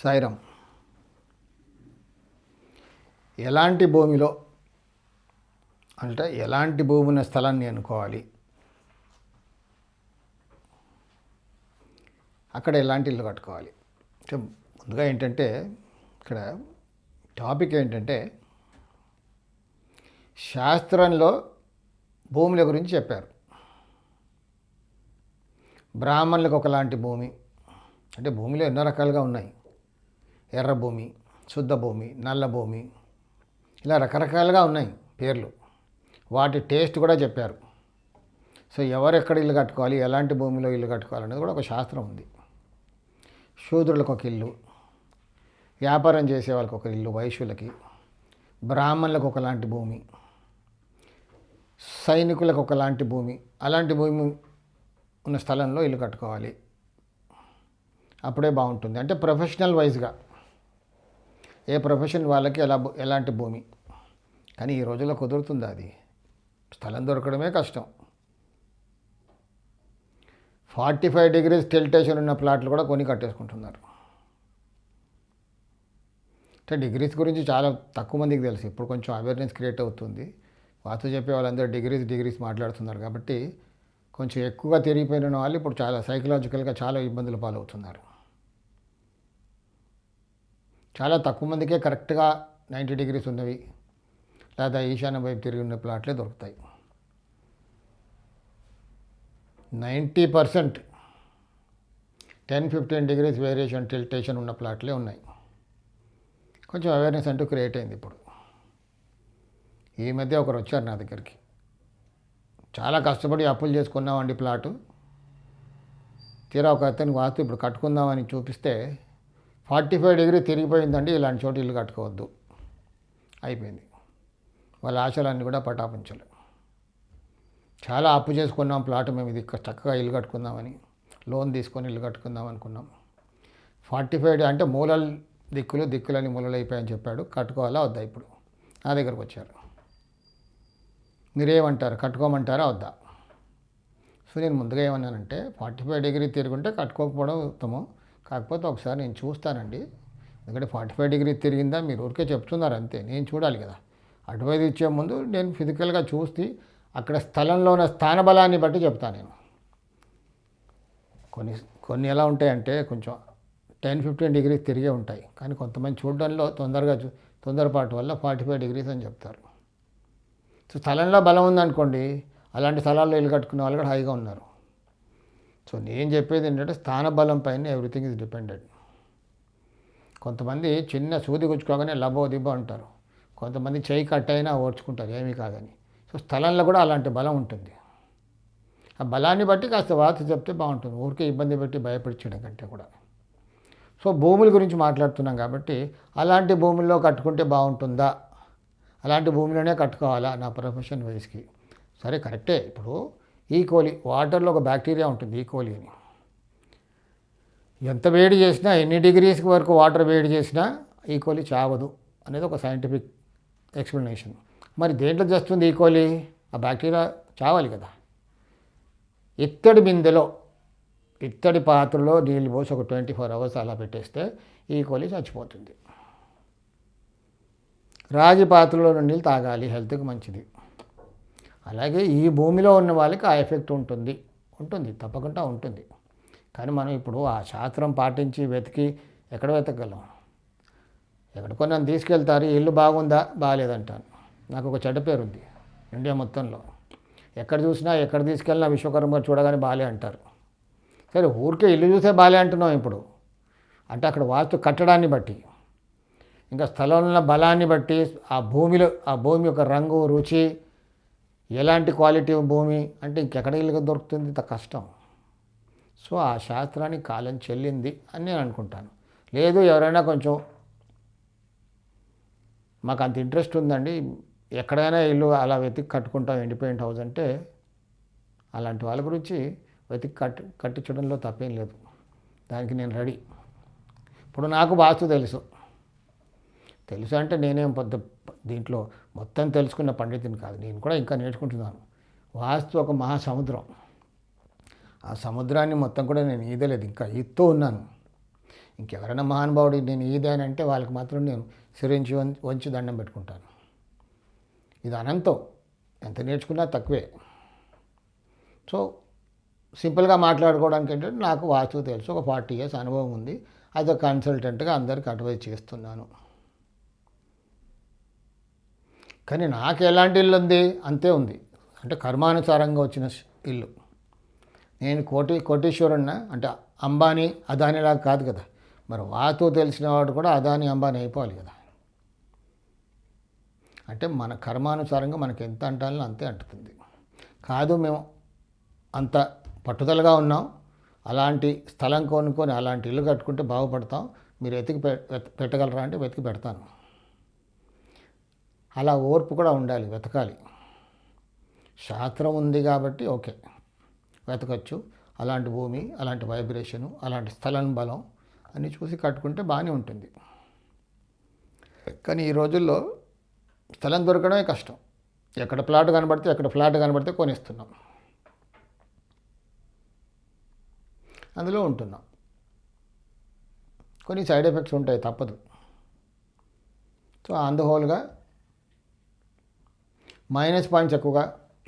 సాయిరం ఎలాంటి భూమిలో అంటే ఎలాంటి భూమి ఉన్న స్థలాన్ని ఎన్నుకోవాలి? అక్కడ ఎలాంటి ఇల్లు కట్టుకోవాలి? అంటే ముందుగా ఏంటంటే ఇక్కడ టాపిక్ ఏంటంటే శాస్త్రంలో భూముల గురించి చెప్పారు. బ్రాహ్మణులకు ఒకలాంటి భూమి. అంటే భూమిలో ఎన్నో రకాలుగా ఉన్నాయి. ఎర్ర భూమి శుద్ధ భూమి నల్ల భూమి ఇలా రకరకాలుగా ఉన్నాయి పేర్లు. వాటి టేస్ట్ కూడా చెప్పారు. సో ఎవరు ఎక్కడ ఇల్లు కట్టుకోవాలి ఎలాంటి భూమిలో ఇల్లు కట్టుకోవాలి అనేది కూడా ఒక శాస్త్రం ఉంది. శూద్రులకు ఒక ఇల్లు వ్యాపారం చేసే వాళ్ళకి ఒక ఇల్లు వైశ్యులకి బ్రాహ్మణులకు ఒకలాంటి భూమి సైనికులకు ఒకలాంటి భూమి అలాంటి భూమి ఉన్న స్థలంలో ఇల్లు కట్టుకోవాలి. అప్పుడే బాగుంటుంది. అంటే ప్రొఫెషనల్ వైజ్గా ఏ ప్రొఫెషన్ వాళ్ళకి ఎలా ఎలాంటి భూమి? కానీ ఈ రోజుల్లో కుదురుతుంది అది? స్థలం దొరకడమే కష్టం. ఫార్టీ ఫైవ్ డిగ్రీస్ టెల్టేషన్ ఉన్న ప్లాట్లు కూడా కొని కట్టేసుకుంటున్నారు. అంటే డిగ్రీస్ గురించి చాలా తక్కువ మందికి తెలుసు. ఇప్పుడు కొంచెం అవేర్నెస్ క్రియేట్ అవుతుంది. వాస్తు చెప్పే వాళ్ళందరూ డిగ్రీస్ డిగ్రీస్ మాట్లాడుతున్నారు కాబట్టి కొంచెం ఎక్కువగా తిరిగిపోయిన వాళ్ళు ఇప్పుడు చాలా సైకలాజికల్గా చాలా ఇబ్బందుల పాలవుతున్నారు. చాలా తక్కువ మందికే కరెక్ట్గా నైంటీ డిగ్రీస్ ఉన్నవి. లేదా ఈశాన్య వైపు తిరిగి ఉన్న ప్లాట్లే దొరుకుతాయి. Ninety percent ten fifteen degrees variation tiltation ఉన్న ప్లాట్లే ఉన్నాయి. కొంచెం అవేర్నెస్ అంటూ క్రియేట్ అయింది ఇప్పుడు. ఈ మధ్య ఒకరు వచ్చారు నా దగ్గరికి. చాలా కష్టపడి అప్పులు చేసుకున్నామండి ప్లాటు. తీరా ఒక అతనికి వాస్తు ఇప్పుడు కట్టుకుందామని చూపిస్తే ఫార్టీ ఫైవ్ డిగ్రీ తిరిగిపోయిందండి ఇలాంటి చోటు ఇల్లు కట్టుకోవద్దు. అయిపోయింది. వాళ్ళ ఆశలన్నీ కూడా పటాపించలే. చాలా అప్పు చేసుకున్నాం ప్లాట్ మేము ఇది చక్కగా ఇల్లు కట్టుకుందామని లోన్ తీసుకొని ఇల్లు కట్టుకుందాం అనుకున్నాం. ఫార్టీ ఫైవ్ అంటే మూలలు దిక్కులు దిక్కులని మూలలు అయిపోయాయని చెప్పాడు. కట్టుకోవాలా వద్దా ఇప్పుడు? నా దగ్గరకు వచ్చారు. మీరేమంటారు? కట్టుకోమంటారా వద్దా? సో నేను ముందుగా ఏమన్నానంటే ఫార్టీ ఫైవ్ డిగ్రీ తిరుగుంటే కట్టుకోకపోవడం ఉత్తమం. కాకపోతే ఒకసారి నేను చూస్తానండి. ఎందుకంటే ఫార్టీ ఫైవ్ డిగ్రీ తిరిగిందా మీరు ఊరికే చెప్తున్నారు అంతే నేను చూడాలి కదా. అడ్వైజ్ ఇచ్చే ముందు నేను ఫిజికల్గా చూసి అక్కడ స్థలంలో ఉన్న స్థానబలాన్ని బట్టి చెప్తాను నేను. కొన్ని కొన్ని ఎలా ఉంటాయంటే కొంచెం టెన్ ఫిఫ్టీన్ డిగ్రీస్ తిరిగే ఉంటాయి. కానీ కొంతమంది చూడడంలో తొందరగా చూ తొందరపాటు వల్ల ఫార్టీ ఫైవ్ డిగ్రీస్ అని చెప్తారు. సో స్థలంలో బలం ఉందనుకోండి అలాంటి స్థలాల్లో ఇల్లు కట్టుకునే వాళ్ళు కూడా హైగా ఉన్నారు. సో నేను చెప్పేది ఏంటంటే స్థానబలం పైన ఎవ్రీథింగ్ ఇస్ డిపెండెంట్ కొంతమంది చిన్న సూది గుచ్చుకోగానే లబో దిబో అంటారు. కొంతమంది చేయి కట్ అయినా ఓడ్చుకుంటారు ఏమీ కాదని. సో స్థలంలో కూడా అలాంటి బలం ఉంటుంది. ఆ బలాన్ని బట్టి కాస్త వార్త చెప్తే బాగుంటుంది. ఊరికే ఇబ్బంది పెట్టి భయపరిచడం కంటే కూడా. సో భూముల గురించి మాట్లాడుతున్నాం కాబట్టి అలాంటి భూముల్లో కట్టుకుంటే బాగుంటుందా? అలాంటి భూమిలోనే కట్టుకోవాలా? నా ప్రొఫెషన్ వైస్కి సరే కరెక్టే. ఇప్పుడు ఈకోలి వాటర్లో ఒక బ్యాక్టీరియా ఉంటుంది ఈకోలి అని ఎంత వేడి చేసినా ఎన్ని డిగ్రీస్ వరకు వాటర్ వేడి చేసినా ఈకోలి చావదు అనేది ఒక సైంటిఫిక్ ఎక్స్ప్లెనేషన్ మరి దేంట్లో చేస్తుంది ఈకోలి ఆ బ్యాక్టీరియా చావాలి కదా. ఇత్తడి బిందెలో ఇత్తడి పాత్రలో నీళ్ళు పోసి ఒక ట్వంటీ ఫోర్ అవర్స్ అలా పెట్టేస్తే ఈకోలి చచ్చిపోతుంది. రాగి పాత్రలో నీళ్ళు తాగాలి హెల్త్కి మంచిది. అలాగే ఈ భూమిలో ఉన్న వాళ్ళకి ఆ ఎఫెక్ట్ ఉంటుంది. ఉంటుంది తప్పకుండా ఉంటుంది. కానీ మనం ఇప్పుడు ఆ శాస్త్రం పాటించి వెతికి ఎక్కడ వెతకగలం? ఎక్కడికో నన్ను తీసుకెళ్తారు ఇల్లు బాగుందా? బాగాలేదంటాను. నాకు ఒక చెడ్డ పేరు ఉంది ఇండియా మొత్తంలో. ఎక్కడ చూసినా ఎక్కడ తీసుకెళ్ళినా విశ్వకర్మ చూడగానే బాలే అంటారు. సరే ఊరికే ఇల్లు చూసే బాలే అంటున్నాం ఇప్పుడు. అంటే అక్కడ వాస్తు కట్టడాన్ని బట్టి ఇంకా స్థలంలో బలాన్ని బట్టి ఆ భూమిలో ఆ భూమి యొక్క రంగు రుచి ఎలాంటి క్వాలిటీ భూమి అంటే ఇంకెక్కడ ఇల్లు దొరుకుతుంది ఇంత కష్టం. సో ఆ శాస్త్రానికి కాలం చెల్లింది అని నేను అనుకుంటాను. లేదు ఎవరైనా కొంచెం మాకు అంత ఇంట్రెస్ట్ ఉందండి. ఎక్కడైనా ఇల్లు అలా వెతికి కట్టుకుంటాం ఇండిపెండెంట్ హౌస్ అంటే అలాంటి వాళ్ళ గురించి వెతికి కట్టి కట్టించడంలో తప్పేం లేదు. దానికి నేను రెడీ. ఇప్పుడు నాకు వాస్తు తెలుసు. తెలుసు అంటే నేనేం పెద్ద దీంట్లో మొత్తం తెలుసుకున్న పండితుని కాదు. నేను కూడా ఇంకా నేర్చుకుంటున్నాను. వాస్తు ఒక మహాసముద్రం. ఆ సముద్రాన్ని మొత్తం కూడా నేను ఈదలేదు. ఇంకా ఈదుతూ ఉన్నాను. ఇంకెవరైనా మహానుభావుడు నేను ఇదే అంటే వాళ్ళకి మాత్రం నేను సిరించి వంచి దండం పెట్టుకుంటాను. ఇది అనంతం. ఎంత నేర్చుకున్నా తక్కువే. సో సింపుల్గా మాట్లాడుకోవడానికి ఏంటంటే నాకు వాస్తు తెలుసు. ఒక ఫార్టీ ఇయర్స్ అనుభవం ఉంది. అది కన్సల్టెంట్గా అందరికి అడ్వైజ్ చేస్తున్నాను. కానీ నాకు ఎలాంటి ఇల్లు ఉంది? అంతే ఉంది. అంటే కర్మానుసారంగా వచ్చిన ఇల్లు. నేను కోటి కోటీశ్వరున్నా అంటే అంబానీ అదానిలాగా కాదు కదా. మరి వాతో తెలిసిన వాడు కూడా అదాని అంబానీ అయిపోవాలి కదా. అంటే మన కర్మానుసారంగా మనకి ఎంత అంటానో అంతే అంటుతుంది. కాదు మేము అంత పట్టుదలగా ఉన్నాం. అలాంటి స్థలం కొనుక్కొని అలాంటి ఇల్లు కట్టుకుంటే బాగుపడతాం. మీరు వెతికి పెట్టగలరా అంటే వెతికి పెడతాను. అలా ఓర్పు కూడా ఉండాలి వెతకాలి. శాస్త్రం ఉంది కాబట్టి ఓకే. వెతకచ్చు. అలాంటి భూమి అలాంటి వైబ్రేషను అలాంటి స్థలం బలం అన్నీ చూసి కట్టుకుంటే బాగానే ఉంటుంది. కానీ ఈ రోజుల్లో స్థలం దొరకడమే కష్టం. ఎక్కడ ఫ్లాట్ కనబడితే ఎక్కడ ఫ్లాట్ కనబడితే కొనిస్తున్నాం. అందులో ఉంటున్నాం. కొన్ని సైడ్ ఎఫెక్ట్స్ ఉంటాయి తప్పదు. సో అందుహోల్గా మైనస్ పాయింట్స్ ఎక్కువగా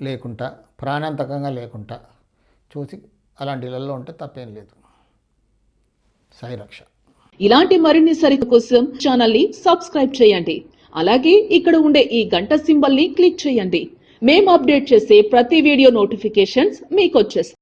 లేకుండా ప్రాణాంతకంగా లేకుండా చూసి అలాంటి ఇళ్ళలో ఉంటే తప్పేం లేదు. సాయి రక్ష. ఇలాంటి మరిన్ని సరికు కోసం ఛానల్ని సబ్స్క్రైబ్ చేయండి. అలాగే ఇక్కడ ఉండే ఈ గంట సింబల్ని క్లిక్ చేయండి. మేము అప్డేట్ చేసే ప్రతి వీడియో నోటిఫికేషన్స్ మీకు వచ్చేస్తాయి